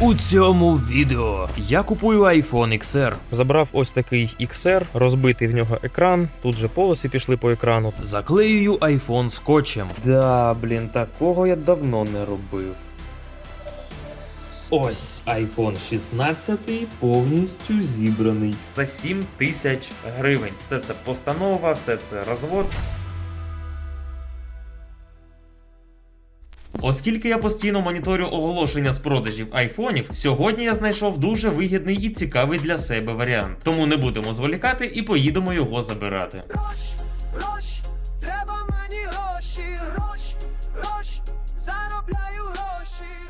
У цьому відео я купую iPhone XR, Забрав ось такий XR, розбитий в нього екран. Тут же полоси пішли по екрану. заклеюю iPhone скотчем. Да, блін, такого я давно не робив. Ось iPhone 16 повністю зібраний за 7 тисяч гривень. Це все постанова, все це розвод. Оскільки я постійно моніторю оголошення з продажів айфонів, сьогодні я знайшов дуже вигідний і цікавий для себе варіант. Тому не будемо зволікати і поїдемо його забирати.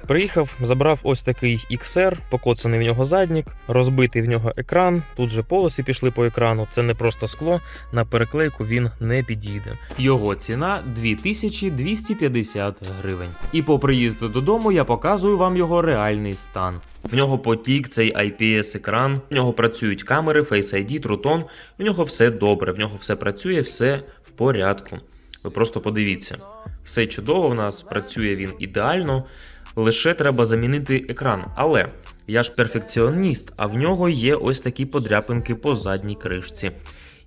Приїхав, забрав ось такий XR, покоцаний в нього заднік, розбитий в нього екран. Тут же полоси пішли по екрану. Це не просто скло. На переклейку він не підійде. Його ціна 2250 гривень. І по приїзду додому я показую вам його реальний стан. В нього потік цей IPS екран, в нього працюють камери, Face ID, Truton, в нього все добре, в нього все працює, все в порядку. Ви просто подивіться. Все чудово в нас, працює він ідеально, лише треба замінити екран. Але я ж перфекціоніст, а в нього є ось такі подряпинки по задній кришці.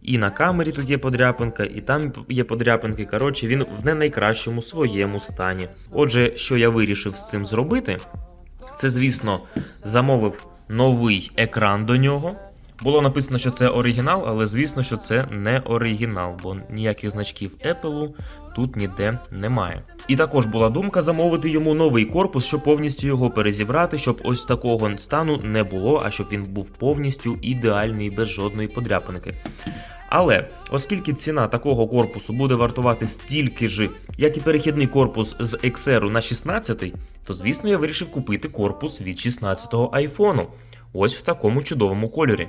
І на камері тут є подряпинка, і там є подряпинки. Коротше, він в не найкращому своєму стані. Отже, що я вирішив з цим зробити, це, звісно, замовив новий екран до нього. Було написано, що це оригінал, але звісно, що це не оригінал, бо ніяких значків Apple тут ніде немає. І також була думка замовити йому новий корпус, щоб повністю його перезібрати, щоб ось такого стану не було, а щоб він був повністю ідеальний, без жодної подряпинки. Але оскільки ціна такого корпусу буде вартувати стільки ж, як і перехідний корпус з XR на 16, то звісно я вирішив купити корпус від 16-го айфону. Ось в такому чудовому кольорі.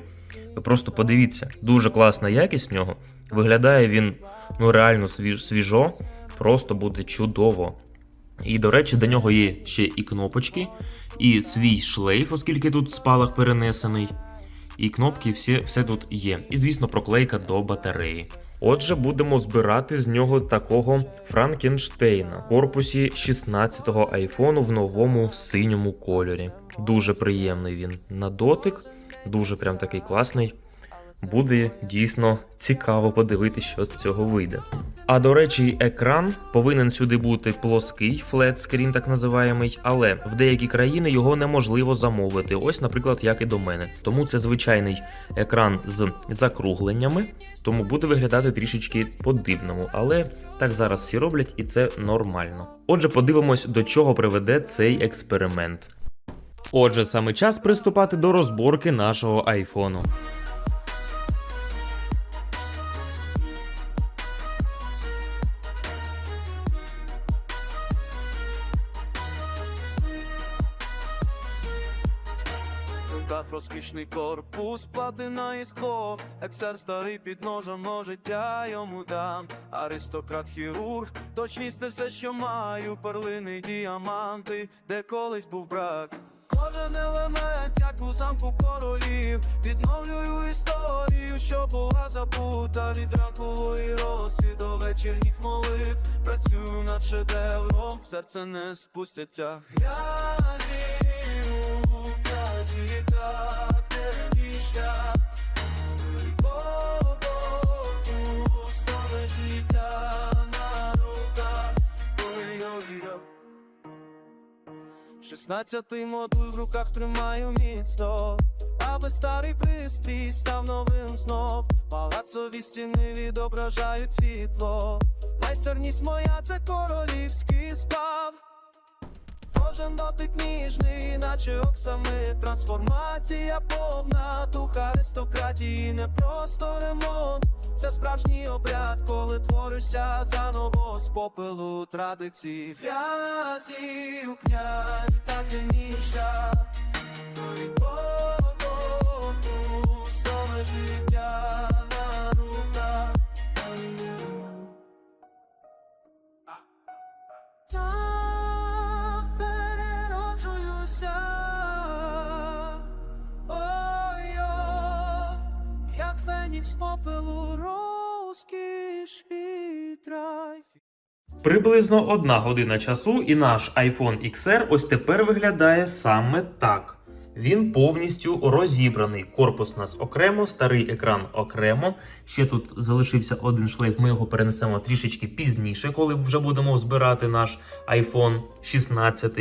Ви просто подивіться, дуже класна якість в нього. Виглядає він ну реально свіж, свіжо, просто буде чудово. І, до речі, до нього є ще і кнопочки, і свій шлейф, оскільки тут спалах перенесений. І кнопки всі, все тут є. І, звісно, проклейка до батареї. Отже, будемо збирати з нього такого Франкенштейна в корпусі 16-го айфону в новому синьому кольорі. Дуже приємний він на дотик, дуже прям такий класний. Буде дійсно цікаво подивитися, що з цього вийде. А до речі, екран повинен сюди бути плоский, флетскрін, так називаємий, але в деякі країни його неможливо замовити. Ось, наприклад, як і до мене. Тому це звичайний екран з закругленнями, тому буде виглядати трішечки по-дивному, але так зараз всі роблять, і це нормально. Отже, подивимось, до чого приведе цей експеримент. Отже, саме час приступати до розборки нашого айфону. Розкішний корпус, платина і скло, Ексер старий під ножом, но життя йому дам. Аристократ хірург, точність це все, що маю, перлини, діаманти, де колись був брак. Кожен елемент, як у замку королів, відновлюю історію, що була забута від ранкової роси до вечірніх молитв. Працюю над шедевром, серце не спуститься. Я вірю в праці, так не міща. Стане життя Шістнадцятий модуль в руках тримаю міцно, аби старий пристрій став новим знов. Палацові стіни відображають світло. Майстерність моя це королівський сплав. Кожен дотик ніжний, наче оксамит Трансформація повна, дух аристократії, не просто ремонт. Це справжній обряд, коли творишся заново з попелу традицій. Грязі у князі так і ніша, то від Богу столе фенікс попелу розкіш і драйв. Приблизно одна година часу, і наш iPhone XR ось тепер виглядає саме так. Він повністю розібраний. Корпус у нас окремо, старий екран окремо. Ще тут залишився один шлейф. Ми його перенесемо трішечки пізніше, коли вже будемо збирати наш iPhone 16.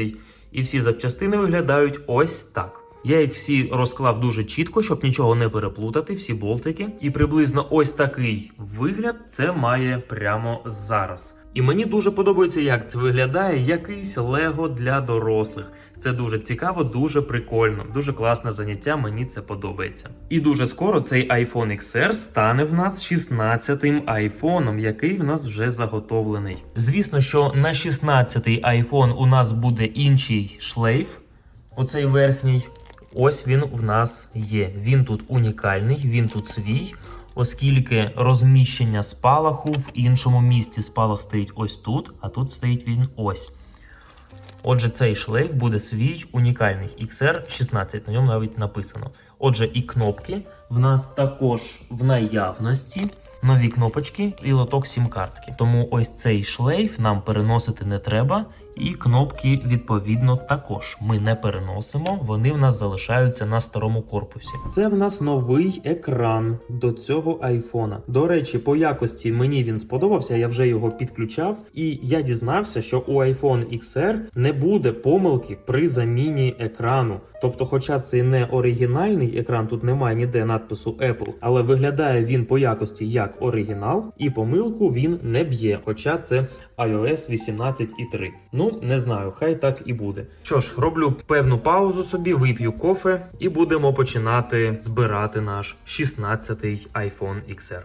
І всі запчастини виглядають ось так. Я їх всі розклав дуже чітко, щоб нічого не переплутати, всі болтики. І приблизно ось такий вигляд це має прямо зараз. І мені дуже подобається, як це виглядає, якийсь лего для дорослих. Це дуже цікаво, дуже прикольно, дуже класне заняття. Мені це подобається. І дуже скоро цей iPhone XR стане в нас 16-м айфоном, який в нас вже заготовлений. Звісно, що на 16-й iPhone у нас буде інший шлейф. Оцей верхній. Ось він в нас є. Він тут унікальний, він тут свій, оскільки розміщення спалаху в іншому місці спалах стоїть ось тут, а тут стоїть він ось. Отже, цей шлейф буде свій унікальний XR16, на ньому навіть написано. Отже, і кнопки в нас також в наявності. Нові кнопочки і лоток сім-картки. Тому ось цей шлейф нам переносити не треба, і кнопки відповідно також ми не переносимо, вони в нас залишаються на старому корпусі. Це в нас новий екран до цього айфона. До речі, по якості мені він сподобався, я вже його підключав, і я дізнався, що у iPhone XR не буде помилки при заміні екрану. Тобто, хоча це не оригінальний екран, тут немає ніде надпису Apple, але виглядає він по якості як оригінал, і помилку він не б'є, хоча це iOS 18.3. Ну, не знаю, хай так і буде. Що ж, роблю певну паузу собі, вип'ю кофе і будемо починати збирати наш 16-й iPhone XR.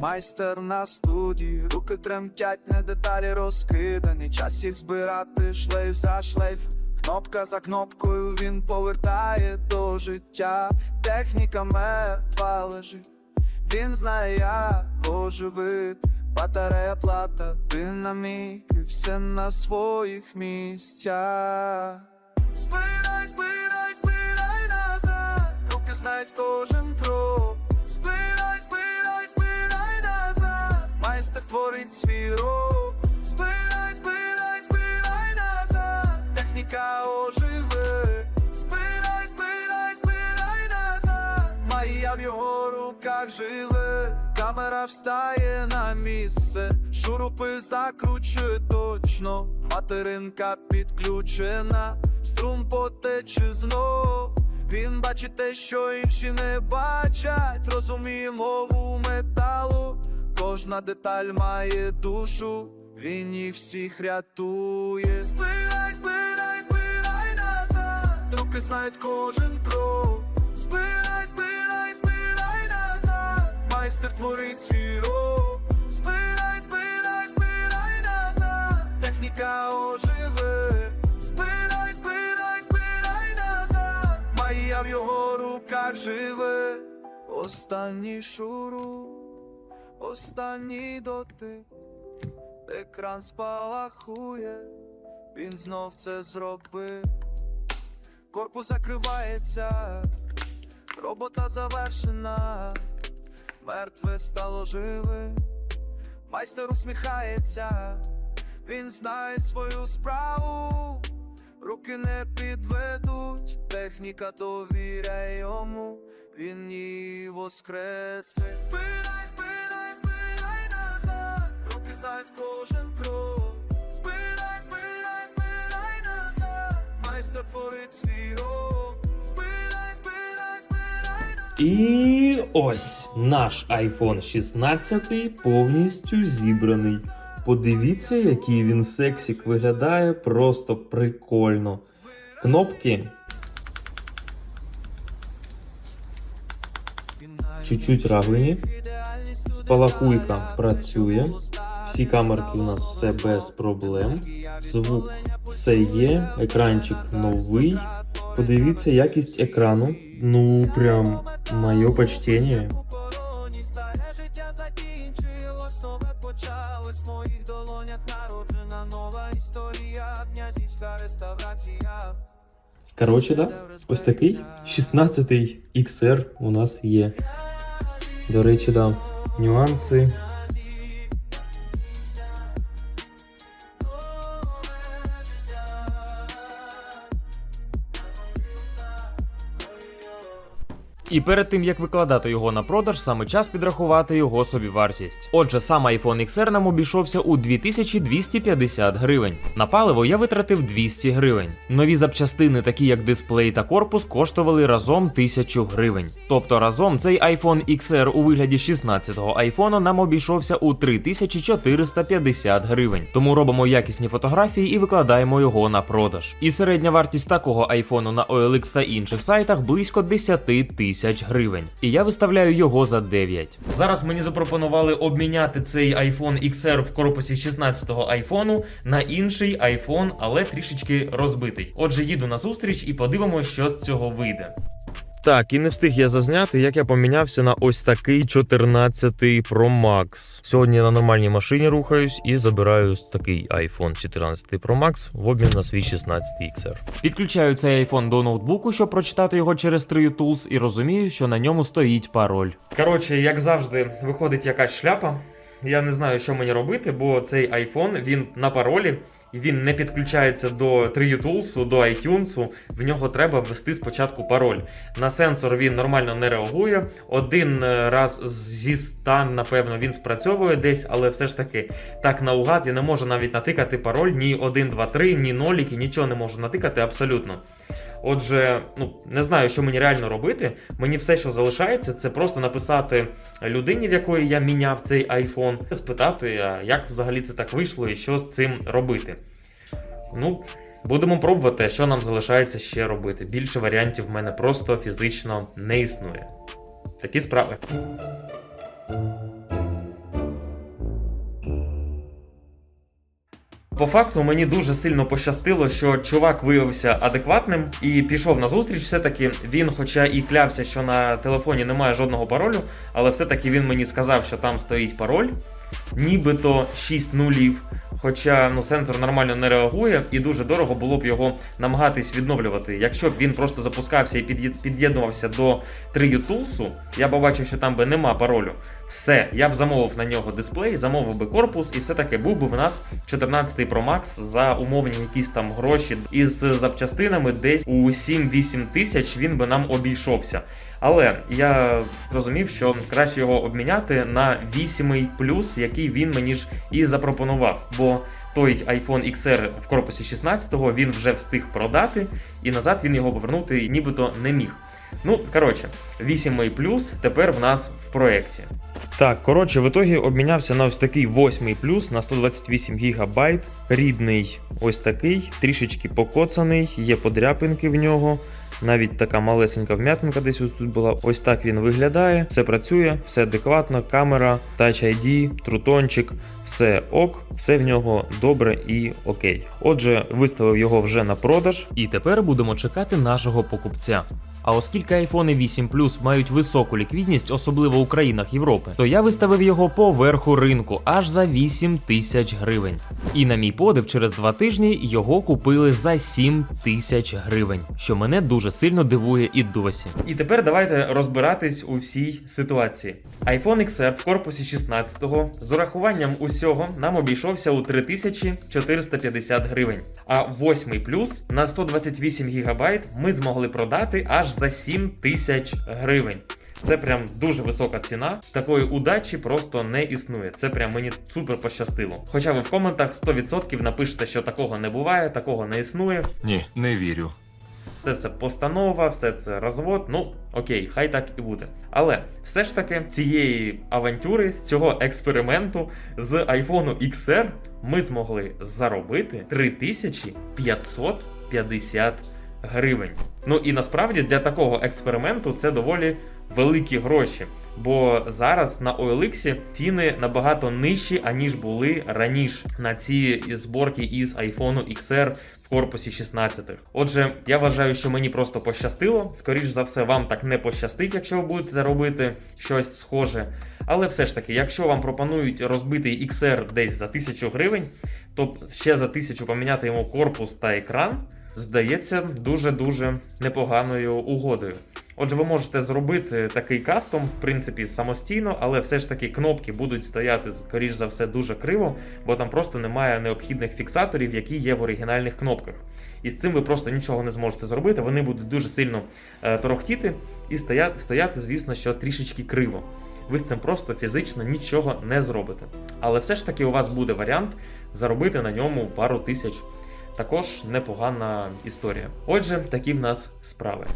Майстер на студії, руки тремтять, не деталі розкидані. Час їх збирати шлейф за шлейф. Кнопка за кнопкою він повертає до життя. Техніка мертва лежить. Він знає, як оживити. Батарея плата, динамік, і все на своїх місцях. Збирай, збирай, збирай назад. Руки знають кожен крок. Збирай, збирай, збирай назад. Майстер творить свій рок. Збирай, збирай, збирай назад. Техніка оживе. Збирай, збирай, збирай назад. Магія в його руках живе. Камера встає на місце. Шурупи закручує точно. Материнка підключена. Струн потече знов. Він бачить те, що інші не бачать. Розуміє мову металу. Кожна деталь має душу. Він їх всіх рятує. Збирай, збирай, збирай назад. Руки знають кожен крок. Творить свій рок. Збирай, збирай, збирай назад. Техніка оживе. Збирай, збирай, збирай назад. Магія в його руках живе. Останній шуру, останній дотик. Екран спалахує, він знов це зробив. Корпус закривається, робота завершена, мертве стало живе, майстер усміхається, він знає свою справу, руки не підведуть, техніка довіряє йому, він її воскресе. Збирай, збирай, збирай назад, руки знають кожен крок. Збирай, збирай, збирай назад, майстер творить свій рок. І ось наш iPhone 16 повністю зібраний. Подивіться, який він сексік виглядає просто прикольно. Кнопки чуть-чуть равлені. Спалахуйка працює. Всі камерки у нас все без проблем. Звук все є. Екранчик новий. Подивіться якість екрану. Ну прям моє почтення. Життя. Коротше, да, ось такий 16-й XR у нас є. До речі, да, нюанси. І перед тим як викладати його на продаж, саме час підрахувати його собівартість. Отже, сам iPhone XR нам обійшовся у 2250 гривень. На паливо я витратив 200 гривень. Нові запчастини, такі як дисплей та корпус, коштували разом 1000 гривень. Тобто разом цей iPhone XR у вигляді 16-го айфону нам обійшовся у 3450 гривень. Тому робимо якісні фотографії і викладаємо його на продаж. І середня вартість такого айфону на OLX та інших сайтах близько 10 тисяч гривень. І я виставляю його за 9. Зараз мені запропонували обміняти цей iPhone XR в корпусі 16-го айфону на інший iPhone, але трішечки розбитий. Отже, їду на зустріч і подивимося, що з цього вийде. Так, і не встиг я зазняти, як я помінявся на ось такий 14 Pro Max. Сьогодні на нормальній машині рухаюсь і забираю такий iPhone 14 Pro Max в обмін на свій 16 XR. Підключаю цей iPhone до ноутбуку, щоб прочитати його через 3 Tools, і розумію, що на ньому стоїть пароль. Коротше, як завжди, виходить якась шляпа. Я не знаю, що мені робити, бо цей iPhone він на паролі. Він не підключається до 3U до iTunes, в нього треба ввести спочатку пароль. На сенсор він нормально не реагує. Один е, раз зі стан, напевно, він спрацьовує десь, але все ж таки так наугад я не можу навіть натикати пароль ні 1, 2, 3, ні ноліки, нічого не можу натикати абсолютно. Отже, ну не знаю, що мені реально робити. Мені все, що залишається, це просто написати людині, в якої я міняв цей iPhone, спитати, як взагалі це так вийшло і що з цим робити. Ну, будемо пробувати, що нам залишається ще робити. Більше варіантів в мене просто фізично не існує. Такі справи. По факту мені дуже сильно пощастило, що чувак виявився адекватним і пішов на зустріч. Все-таки він, хоча і клявся, що на телефоні немає жодного паролю, але все-таки він мені сказав, що там стоїть пароль, нібито 6 нулів. Хоча ну, сенсор нормально не реагує, і дуже дорого було б його намагатись відновлювати. Якщо б він просто запускався і під'єднувався до 3U Tools, я побачив, що там би нема паролю. Все, я б замовив на нього дисплей, замовив би корпус, і все таки був би в нас 14 Pro Max за умовні якісь там гроші із запчастинами десь у 7-8 тисяч він би нам обійшовся. Але я розумів, що краще його обміняти на 8 плюс, який він мені ж і запропонував. Бо той iPhone XR в корпусі 16-го він вже встиг продати, і назад він його повернути нібито не міг. Ну, коротше, 8 плюс тепер в нас в проєкті. Так, коротше, в ітогі обмінявся на ось такий 8 плюс на 128 гігабайт. Рідний ось такий, трішечки покоцаний, є подряпинки в нього. Навіть така малесенька вм'ятинка десь ось тут була. Ось так він виглядає. Все працює, все адекватно, камера, Touch ID, трутончик, все ок, все в нього добре і окей. Отже, виставив його вже на продаж. І тепер будемо чекати нашого покупця. А оскільки iPhone 8 Plus мають високу ліквідність, особливо у країнах Європи, то я виставив його по верху ринку аж за 8 тисяч гривень. І на мій подив, через два тижні його купили за 7 тисяч гривень, що мене дуже сильно дивує і досі. І тепер давайте розбиратись у всій ситуації. iPhone XR в корпусі 16-го з урахуванням усього нам обійшовся у 3450 гривень. А 8 плюс на 128 ГБ ми змогли продати аж за 7000 гривень. Це прям дуже висока ціна. Такої удачі просто не існує. Це прям мені супер пощастило. Хоча ви в коментах 100% напишете, що такого не буває, такого не існує. Ні, не вірю. Це все постанова, все це розвод. Ну окей, хай так і буде. Але все ж таки цієї авантюри, з цього експерименту з iPhone XR ми змогли заробити 3550 гривень. Ну і насправді для такого експерименту це доволі великі гроші. Бо зараз на OLX ціни набагато нижчі, аніж були раніше на ці зборки із iPhone XR в корпусі 16. Отже, я вважаю, що мені просто пощастило. Скоріш за все, вам так не пощастить, якщо ви будете робити щось схоже. Але все ж таки, якщо вам пропонують розбитий XR десь за 1000 гривень, то ще за 1000 поміняти йому корпус та екран, здається дуже-дуже непоганою угодою. Отже, ви можете зробити такий кастом, в принципі, самостійно, але все ж таки кнопки будуть стояти, скоріш за все, дуже криво, бо там просто немає необхідних фіксаторів, які є в оригінальних кнопках. І з цим ви просто нічого не зможете зробити. Вони будуть дуже сильно е, торохтіти, і стояти, стояти, звісно, що трішечки криво. Ви з цим просто фізично нічого не зробите. Але все ж таки у вас буде варіант заробити на ньому пару тисяч. Також непогана історія. Отже, такі в нас справи.